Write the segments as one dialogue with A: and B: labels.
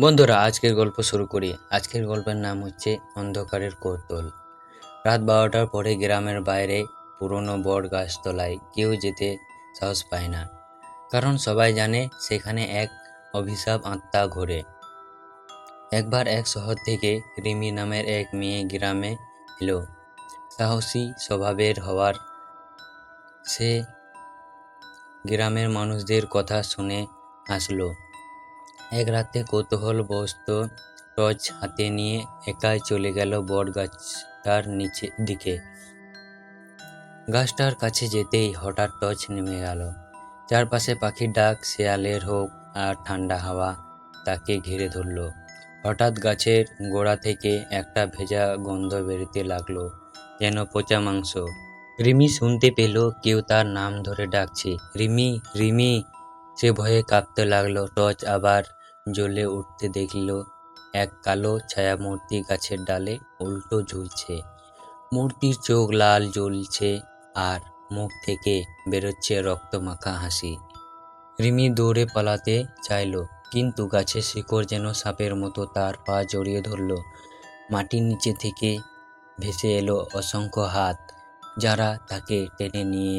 A: বন্ধুরা, আজকের গল্প শুরু করি। আজকের গল্পের নাম হচ্ছে অন্ধকারের কৌতল। রাত বারোটার পরে গ্রামের বাইরে পুরনো বট গাছতলায় কেউ যেতে সাহস পায় না। কারণ সবাই জানে সেখানে এক অভিশাপ আত্মা ঘোরে। একবার এক শহর থেকে রিমি নামের এক মেয়ে গ্রামে এলো। সাহসী স্বভাবের হওয়ার সে গ্রামের মানুষদের কথা শুনে আসলো এক রাতে কৌতূহলবশত টর্চ হাতে নিয়ে একাই চলে গেল বট গাছটার নিচে দিকে। গাছটার কাছে যেতেই হঠাৎ টর্চ নেমে গেল। চারপাশে পাখির ডাক, শেয়ালের হোক আর ঠান্ডা হাওয়া তাকে ঘিরে ধরল। হঠাৎ গাছের গোড়া থেকে একটা ভেজা গন্ধ বেরোতে লাগল, যেন পচা মাংস। রিমি শুনতে পেল কেউ তার নাম ধরে ডাকছে। রিমি রিমি! সে ভয়ে কাঁপতে লাগল। টর্চ আবার জ্বলে উঠতে দেখল এক কালো ছায়ামূর্তি গাছের ডালে উল্টো ঝুলছে। মূর্তির চোখ লাল জ্বলছে আর মুখ থেকে বেরোচ্ছে রক্তমাখা হাসি। রিমি দৌড়ে পালাতে চাইল, কিন্তু গাছের শিকড় যেন সাপের মতো তার পা জড়িয়ে ধরল। মাটির নিচে থেকে ভেসে এলো অসংখ্য হাত যারা তাকে টেনে নিয়ে,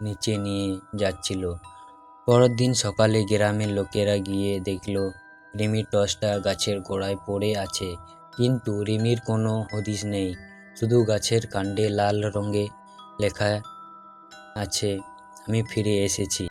A: নিচে নিয়ে যাচ্ছিল। পরের দিন সকালে গ্রামের লোকেরা গিয়ে দেখল, রিমির টর্চটা গাছের গোড়ায় পড়ে আছে। কিন্তু রিমির কোনো হদিস নেই, শুধু গাছের কাণ্ডে লাল রঙে লেখা আছে, আমি ফিরে এসেছি।